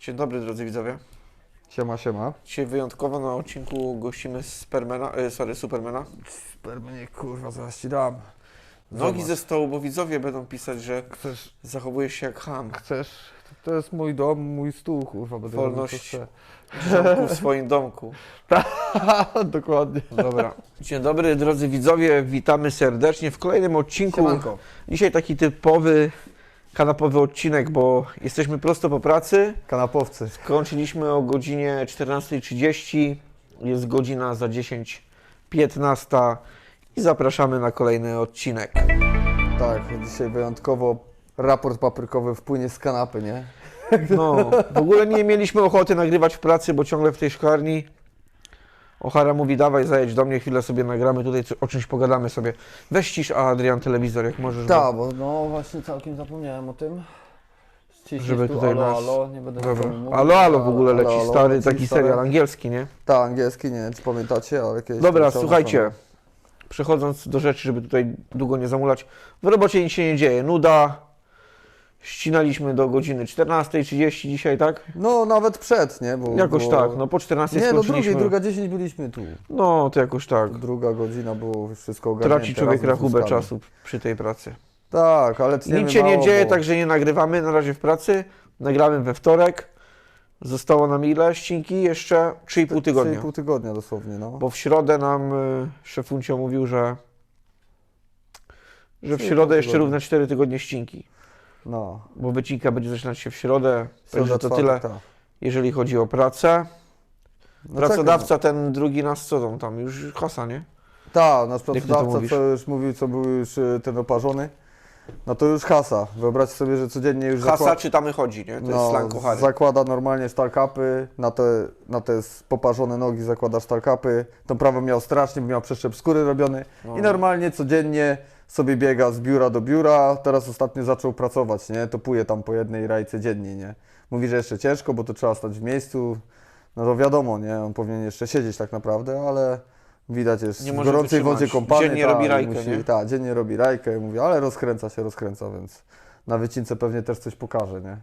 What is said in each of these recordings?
Dzień dobry drodzy widzowie. Siema, siema. Dzisiaj wyjątkowo na odcinku gościmy Supermana, e, sorry, Supermana. Supermanie, kurwa, zaraz ci dam. Nogi Zobacz. ze stołu, bo widzowie będą pisać, że Chcesz, zachowujesz się jak ham. chcesz? To jest mój dom, mój stół, kurwa, będę Wolność. w swoim domku. chcę. Dokładnie. Dobra. Dzień dobry drodzy widzowie, witamy serdecznie w kolejnym odcinku. Siemanko. Dzisiaj taki typowy kanapowy odcinek, bo jesteśmy prosto po pracy. Kanapowcy. Skończyliśmy o godzinie 14.30. Jest godzina za 10.15 i zapraszamy na kolejny odcinek. Tak, dzisiaj wyjątkowo raport paprykowy wpłynie z kanapy, nie? No, w ogóle nie mieliśmy ochoty nagrywać w pracy, bo ciągle w tej szklarni. Ochara mówi, dawaj, zajedź do mnie, chwilę sobie nagramy tutaj, o czymś pogadamy sobie. Weź cisz, a Adrian, telewizor, jak możesz. Tak, bo no właśnie całkiem zapomniałem o tym. Ściśnij Żeby tu, tutaj alo, nas- alo, nie będę Dobra. mówił. Alo, alo w ogóle Alo, leci, alo, stary leci taki stare. serial angielski, nie? Tak, angielski, nie wiem czy pamiętacie, ale kiedyś... Dobra, słuchajcie, przechodząc do rzeczy, żeby tutaj długo nie zamulać. W robocie nic się nie dzieje, nuda. Ścinaliśmy do godziny 14.30 dzisiaj, tak? No, nawet przed, nie? Bo, Jakoś bo... tak, no po 14 Nie, skończyliśmy. drugiej, druga 10 byliśmy tu. No, to jakoś tak. Druga godzina było już wszystko ogarnięte. Traci człowiek razem z rachubę wózkami. czasu przy tej pracy. Tak, ale tniemy Nic się nie mało, dzieje, bo- także nie nagrywamy na razie w pracy. Nagramy we wtorek. Zostało nam ile ścinki? Jeszcze 3,5 tygodnia. 3,5 tygodnia dosłownie, no. Bo w środę nam y, szefuncio mówił, że, że w 3,5 środę jeszcze równe 4 tygodnie ścinki. No. Bo wycinka będzie zaczynać się w środę. Środa, to tyle, tak. jeżeli chodzi o pracę. No Pracodawca ten drugi nas co tam, tam już hasa, nie? Tak, nasz pracodawca, co już mówił, co był już y, ten oparzony, no to już hasa. Wyobraźcie sobie, że codziennie już Hasa zakła- czytamy chodzi, nie? To jest no, slang kochary. zakłada normalnie sztalkapy, na te, na te poparzone nogi zakłada sztalkapy. To prawo miał strasznie, bo miał przeszczep skóry robiony No. i normalnie codziennie sobie biega z biura do biura. Teraz ostatnio zaczął pracować, nie? Topuje tam po jednej rajce dziennie, nie? Mówi, że jeszcze ciężko, bo to trzeba stać w miejscu. No to wiadomo, nie? On powinien jeszcze siedzieć tak naprawdę, ale widać jest Nie w gorącej wodzie kąpany. Dziennie tak, robi i rajkę, musi, nie? Tak, dziennie robi rajkę, mówi, ale rozkręca się, rozkręca, więc na wycince pewnie też coś pokaże, nie?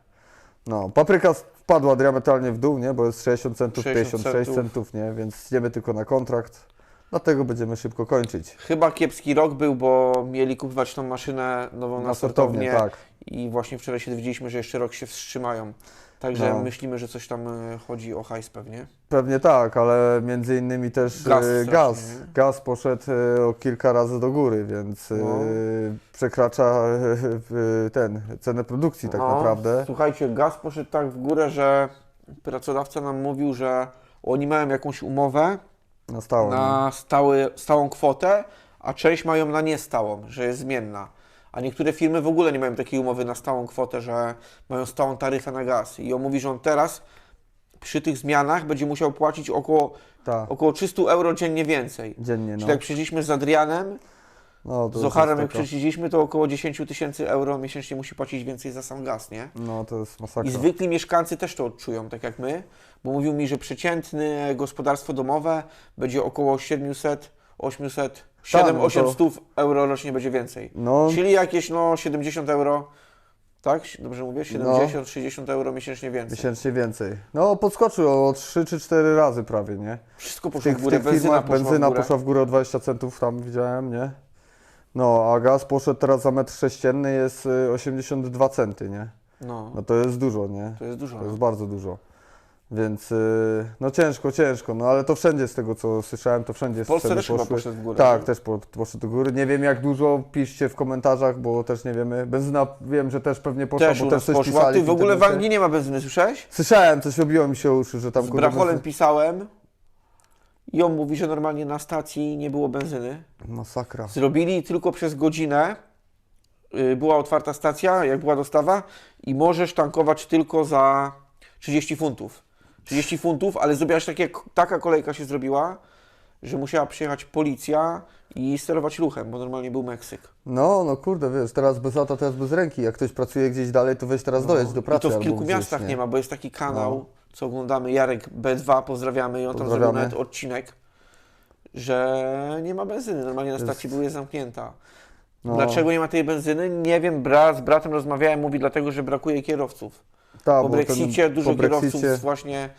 No, papryka spadła diametralnie w dół, nie? Bo jest 60 centów, 60 56 centów. centów, nie? Więc idziemy tylko na kontrakt. Dlatego będziemy szybko kończyć. Chyba kiepski rok był, bo mieli kupować tą maszynę nową na, Na sortownię sortownię, tak. i właśnie wczoraj się dowiedzieliśmy, że jeszcze rok się wstrzymają. Także No. myślimy, że coś tam e, chodzi o hajs pewnie. Pewnie tak, ale między innymi też Gaz e, gaz. nie? Gaz poszedł e, o kilka razy do góry, więc No. przekracza ten cenę produkcji tak No, naprawdę. Słuchajcie, gaz poszedł tak w górę, że pracodawca nam mówił, że oni mają jakąś umowę Na stałe. nie? na stały, stałą kwotę, a część mają na niestałą, że jest zmienna. A niektóre firmy w ogóle nie mają takiej umowy na stałą kwotę, że mają stałą taryfę na gaz. I on mówi, że on teraz przy tych zmianach będzie musiał płacić około, Tak, około 300 euro dziennie więcej. dziennie. No. Czyli jak przyszliśmy z Adrianem, No, to z Ocharem, jak przyszliśmy, to około 10 tysięcy euro miesięcznie musi płacić więcej za sam gaz, nie? No to jest masakra. I zwykli mieszkańcy też to odczują, tak jak my, bo mówił mi, że przeciętne gospodarstwo domowe będzie około 700, 800, 7, no to- 800 euro rocznie będzie więcej. No, Czyli jakieś no 70 euro, tak? Dobrze mówię? 70, 60 euro miesięcznie więcej. miesięcznie więcej. No podskoczył o 3 czy 4 razy prawie, nie? Wszystko W poszło tych, w w górę, tych benzyna firmach poszła benzyna w górę. poszła w górę o 20 centów, tam widziałem, nie? No, a gaz poszedł teraz za metr sześcienny jest y, 82 centy, nie? No, No to jest dużo, nie? to jest dużo. To jest bardzo dużo. Więc y, no ciężko, ciężko, no ale to wszędzie z tego co słyszałem, to wszędzie W Polsce ceny też chyba poszły. poszedł w górę. Tak, też po, poszedł do góry. Nie wiem jak dużo, piszcie w komentarzach, bo też nie wiemy. Benzyna wiem, że też pewnie poszła, Też bo u też nas coś poszła. pisali Ty w ogóle w internecie. Anglii nie ma benzyny, słyszałeś? Słyszałem, coś obiło mi się uszy, że tam Z kurde, pisałem i on mówi, że normalnie na stacji nie było benzyny. Masakra. Zrobili tylko przez godzinę. y, Była otwarta stacja, jak była dostawa, i możesz tankować tylko za 30 funtów. 30 funtów, ale zrobiłaś takie, taka kolejka się zrobiła, że musiała przyjechać policja i sterować ruchem, bo normalnie był Meksyk. No, no kurde, wiesz, teraz bez auta, teraz bez ręki. Jak ktoś pracuje gdzieś dalej, to weź teraz dojedź do pracy No. I to w albo kilku gdzieś, miastach nie. ma, bo jest taki kanał, No. Co oglądamy, Jarek B2, pozdrawiamy, i on tam zrobił nawet odcinek, że nie ma benzyny. Normalnie na stacji były zamknięta. No. Dlaczego nie ma tej benzyny? Nie wiem, brat, z bratem rozmawiałem, mówi dlatego, że brakuje kierowców. Ta, Po bo ten- Brexicie dużo po Brexicie- kierowców właśnie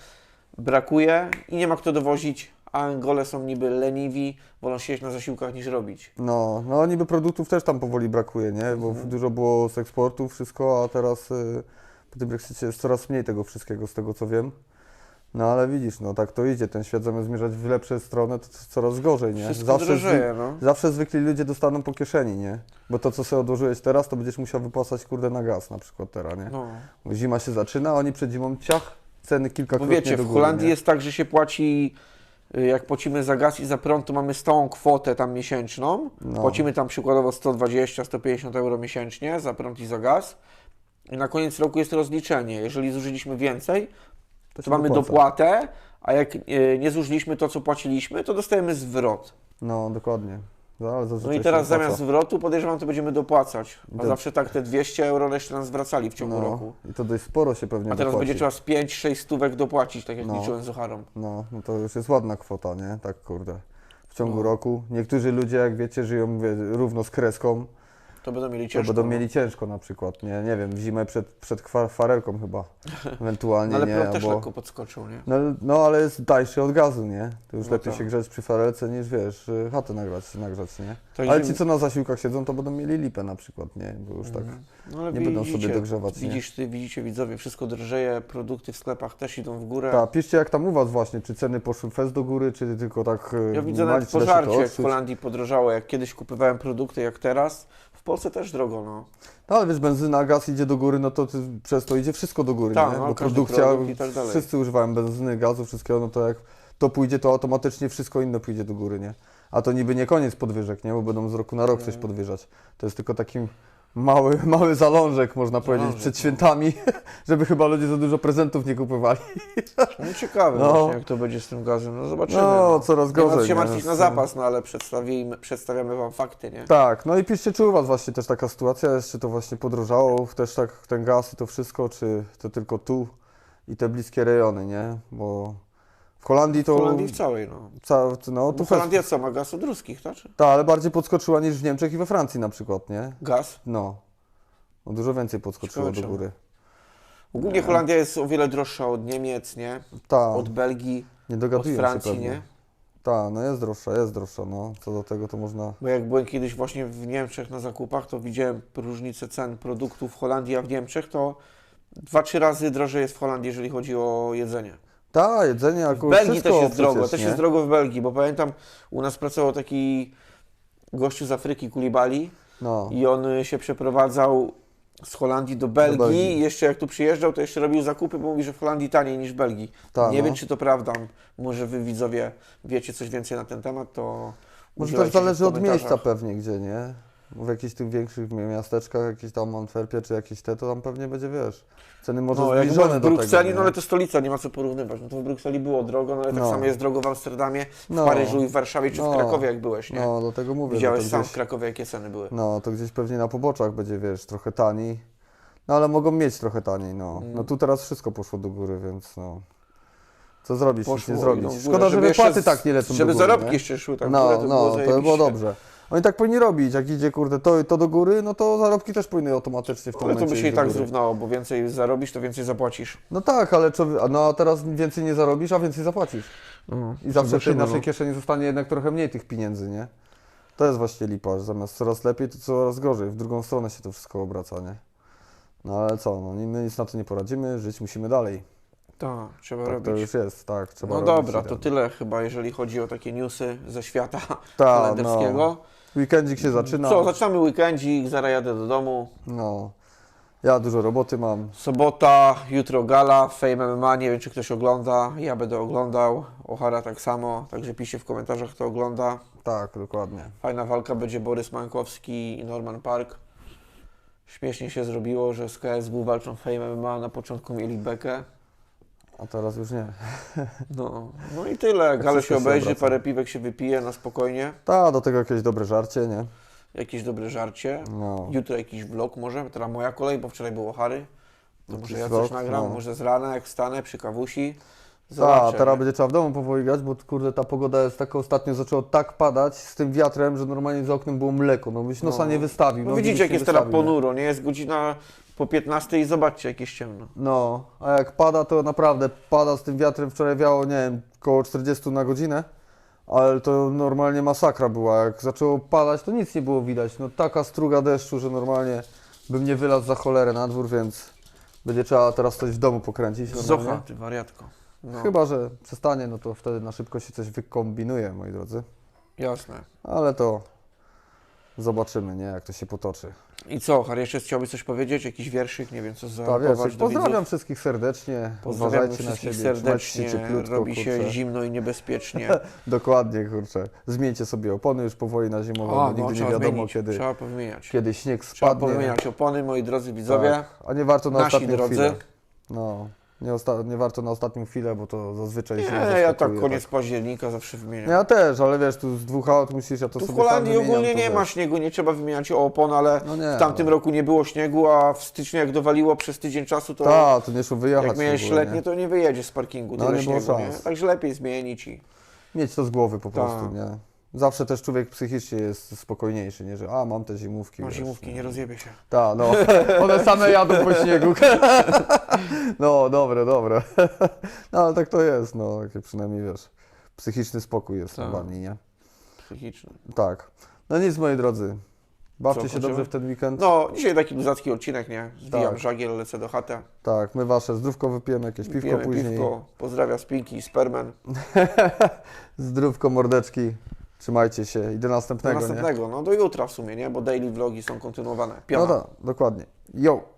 brakuje i nie ma kto dowozić, a Angole są niby leniwi, wolą siedzieć na zasiłkach niż robić. No, no niby produktów też tam powoli brakuje, nie? Bo Mhm. dużo było z eksportu, wszystko, a teraz y, po tym Brexicie jest coraz mniej tego wszystkiego, z tego co wiem. No ale widzisz, no tak to idzie, ten świat zamiast zmierzać w lepsze strony, to coraz gorzej, nie? Wszystko drożeje, no. zawsze zwykli ludzie dostaną po kieszeni, nie? Bo to, co sobie odłożyłeś teraz, to będziesz musiał wypłacać, kurde, na gaz na przykład teraz, nie? no. Bo Zima się zaczyna, oni przed zimą, ciach, ceny Bo kilkakrotnie wiecie, do w góry, Holandii nie? jest tak, że się płaci, y, jak płacimy za gaz i za prąd, to mamy stałą kwotę tam miesięczną. No. Płacimy tam przykładowo 120-150 euro miesięcznie za prąd i za gaz. I na koniec roku jest rozliczenie. Jeżeli zużyliśmy więcej, to się mamy dopłaca. dopłatę, a jak nie zużyliśmy to, co płaciliśmy, to dostajemy zwrot. No, dokładnie. No, No i teraz zamiast zwrotu podejrzewam, to będziemy dopłacać. A To- zawsze tak te 200 euro jeszcze nam zwracali w ciągu no, roku. I to dość sporo się pewnie A teraz dopłaci. będzie trzeba z 5-6 stówek dopłacić, tak jak No. liczyłem z Ocharą. No, no to już jest ładna kwota, nie? Tak kurde. W ciągu No. roku. Niektórzy ludzie, jak wiecie, żyją mówię, równo z kreską, To będą mieli to ciężko. będą no. mieli ciężko na przykład, nie? Nie wiem, w zimę przed, przed farelką chyba, ewentualnie, No ale nie? prąd też albo- lekko podskoczył, nie? No, no ale jest tańszy od gazu, nie? To już No lepiej tak. się grzać przy farelce niż wiesz, y, chatę nagrać, nagrzać, nie? Także- Ale ci co na zasiłkach siedzą, to będą mieli lipę na przykład, nie? Bo już tak. No, ale nie będą sobie dogrzewać, nie? Widzisz, ty, widzicie widzowie, wszystko drżeje, produkty w sklepach też idą w górę. Tak, piszcie jak tam u was właśnie, czy ceny poszły fest do góry, czy tylko tak y, Ja widzę nawet pożarcie, to jak w? Holandii podrożało, jak kiedyś kupowałem produkty, jak teraz. W Polsce też drogo, no. No ale wiesz, benzyna, gaz idzie do góry, no to ty, przez to idzie wszystko do góry, Tak, nie? no, Bo każdy produkcja, produkt i tak dalej. wszyscy używają benzyny, gazu, wszystkiego, no to jak to pójdzie, to automatycznie wszystko inne pójdzie do góry, nie? A to niby nie koniec podwyżek, nie? Bo będą z roku na rok coś podwyżać. To jest tylko taki mały, mały zalążek, można powiedzieć, Zalążek, przed no. świętami, żeby chyba ludzie za dużo prezentów nie kupowali. No ciekawe No. właśnie, jak to będzie z tym gazem. No zobaczymy. No, coraz Nie ma co gorzej, się nie? martwić na zapas, no ale przedstawimy, przedstawiamy Wam fakty, nie? Tak, no i piszcie, czy u Was właśnie też taka sytuacja jest, czy to właśnie podrożało też tak ten gaz i to wszystko, czy to tylko tu i te bliskie rejony, nie? Bo w Holandii W to... Holandii w całej, no. Ca, no Bo tu fest... Holandia co, ma gaz od ruskich, tak? Czy? Ta, ale bardziej podskoczyła niż w Niemczech i we Francji na przykład, nie? Gaz. No. no dużo więcej podskoczyło Ciekawe do góry. Ogólnie Holandia jest o wiele droższa od Niemiec, nie? Ta, Od Belgii, nie od Francji, nie? Ta, no jest droższa, jest droższa, no. Co do tego to można... Bo jak byłem kiedyś właśnie w Niemczech na zakupach, to widziałem różnicę cen produktów w Holandii, a w Niemczech to dwa, trzy razy drożej jest w Holandii, jeżeli chodzi o jedzenie. Ta, jedzenie, W jako Belgii wszystko też jest drogo, przecież, też nie? jest drogo w Belgii, bo pamiętam, u nas pracował taki gościu z Afryki, Kulibali, No. i on y, się przeprowadzał z Holandii do Belgii. Belgii. I jeszcze jak tu przyjeżdżał, to jeszcze robił zakupy, bo mówi, że w Holandii taniej niż w Belgii. Ta, Nie no. wiem, czy to prawda. Może wy widzowie wiecie coś więcej na ten temat, to Może udzielajcie też się w zależy od komentarzach. miejsca pewnie, gdzie, nie? W jakichś tych większych miasteczkach, jakieś tam Antwerpie czy jakieś te, to tam pewnie będzie, wiesz, ceny może No, jak zbliżone byłem w do Brukseli, tego, no ale to stolica, nie ma co porównywać. No to w Brukseli było drogo, no ale tak No. samo jest drogo w Amsterdamie, w No. Paryżu i w Warszawie, czy No. w Krakowie, jak byłeś, nie? No, do tego mówię, Widziałeś że to sam gdzieś, w Krakowie, jakie ceny były. No, to gdzieś pewnie na poboczach będzie, wiesz, trochę taniej. No, ale mogą mieć trochę taniej, no. Mm. No tu teraz wszystko poszło do góry, więc no... Co zrobić, nic Poszło nie zrobić. idą w górę, Szkoda, że żeby wypłaty jeszcze z- tak nie lecą Żeby do góry, zarobki nie? jeszcze szły tak w górę, No, to no, było to by było zajebiście. dobrze. Oni tak powinni robić, jak idzie, kurde, to, to do góry, no to zarobki też powinny automatycznie w tym Ale to momencie by się iść i do tak góry. zrównało, bo więcej zarobisz, to więcej zapłacisz. No tak, ale co, wy- a no a teraz więcej nie zarobisz, a więcej zapłacisz. I zawsze w tej naszej no. kieszeni zostanie jednak trochę mniej tych pieniędzy, nie? To jest właśnie lipa, że zamiast coraz lepiej, to coraz gorzej. W drugą stronę się to wszystko obraca, nie? No ale co, no, my nic na to nie poradzimy, żyć musimy dalej. Tak, trzeba Tak to robić. już jest, tak, trzeba No robić dobra, to tyle chyba, jeżeli chodzi o takie newsy ze świata Ta, holenderskiego. no. Weekendzik się zaczyna. Co, zaczynamy weekendzik, zaraz jadę do domu. No. Ja dużo roboty mam. Sobota, jutro gala, Fame MMA, nie wiem czy ktoś ogląda, ja będę oglądał, Ohara tak samo, także piszcie w komentarzach kto ogląda. Tak, dokładnie. Fajna walka będzie Borys Mankowski i Norman Park. Śmiesznie się zrobiło, że z KSW walczą Fame MMA, na początku mieli bekę. A teraz już nie. No, no i tyle, wszystko się obejrzy, parę piwek się wypije na spokojnie, Ta, do tego jakieś dobre żarcie, nie? jakieś dobre żarcie. No. Jutro jakiś vlog może, teraz moja kolej, bo wczoraj było Hary. To może ja vlog, coś nagram, no. może z rana jak wstanę przy kawusi. Zobaczę. teraz będzie trzeba w domu powoli grać, bo kurde ta pogoda jest taka ostatnio zaczęło tak padać z tym wiatrem, że normalnie za oknem było mleko, no byś nosa No. nie wystawił. No nogi widzicie jak jest teraz ponuro, nie? Jest godzina po 15 i zobaczcie, jak jest ciemno. No, a jak pada, to naprawdę pada z tym wiatrem. Wczoraj wiało, nie wiem, około 40 na godzinę, ale to normalnie masakra była. Jak zaczęło padać, to nic nie było widać. No taka struga deszczu, że normalnie bym nie wylazł za cholerę na dwór, więc będzie trzeba teraz coś w domu pokręcić. normalnie. Zocha, ty wariatko. No, Chyba, że przestanie, no to wtedy na szybko się coś wykombinuje, moi drodzy. jasne. Ale to zobaczymy, nie, jak to się potoczy. I co, Harry, jeszcze chciałbyś coś powiedzieć? Jakiś wierszyk? Nie wiem, co Ta, zareagować wiesz, do pozdrawiam widzów? wszystkich serdecznie. Na wszystkich siebie, trzymajcie się serdecznie. cieplutko, Robi się kurczę. zimno i niebezpiecznie. Dokładnie, kurczę. Zmieńcie sobie opony już powoli na zimową, bo nigdy nie no, trzeba wiadomo, zmienić, kiedy, Trzeba powymieniać. kiedy śnieg Trzeba spadnie. powymieniać opony, moi drodzy widzowie. Tak. A nie warto na Nasi ostatnią drodzy. chwilę. No, nie, osta- nie warto na ostatnią chwilę, bo to zazwyczaj się Nie, ja tak zaskakuje, koniec października zawsze wymieniam. Ja też, ale wiesz, tu z dwóch aut musisz, ja to Tu w sobie sam Holandii wymieniam, ogólnie nie ma śniegu, nie trzeba wymieniać opon, ale No nie, w tamtym no. roku nie było śniegu, a w styczniu jak dowaliło przez tydzień czasu, to Tak, to nie szło wyjechać jak w miałeś ogóle, letnie, nie? to nie wyjedziesz z parkingu, No, tyle nie było śniegu, nie? szans. Także lepiej zmienić i... Mieć to z głowy po prostu, Tak. nie? Zawsze też człowiek psychicznie jest spokojniejszy, nie? Że a, mam te zimówki. No wiesz, zimówki, nie rozjebie się. Tak, no. One same jadą po śniegu. No, dobre, dobre. No, ale tak to jest, no. Przynajmniej, wiesz, psychiczny spokój jest Tak. najbardziej, nie? Psychiczny. Tak. No nic, moi drodzy. Bawcie się kończymy? dobrze w ten weekend. No, dzisiaj taki luzacki odcinek, nie? Zwijam Tak. żagiel, lecę do chaty. Tak, my wasze zdrówko wypijemy, jakieś piwko Pijemy później. piwko, pozdrawia Spinki i Sperman. Zdrówko, mordeczki. Trzymajcie się i do Do następnego, nie? następnego, no do jutra w sumie, nie? Bo daily vlogi są kontynuowane. No Piona. tak, dokładnie. Yo!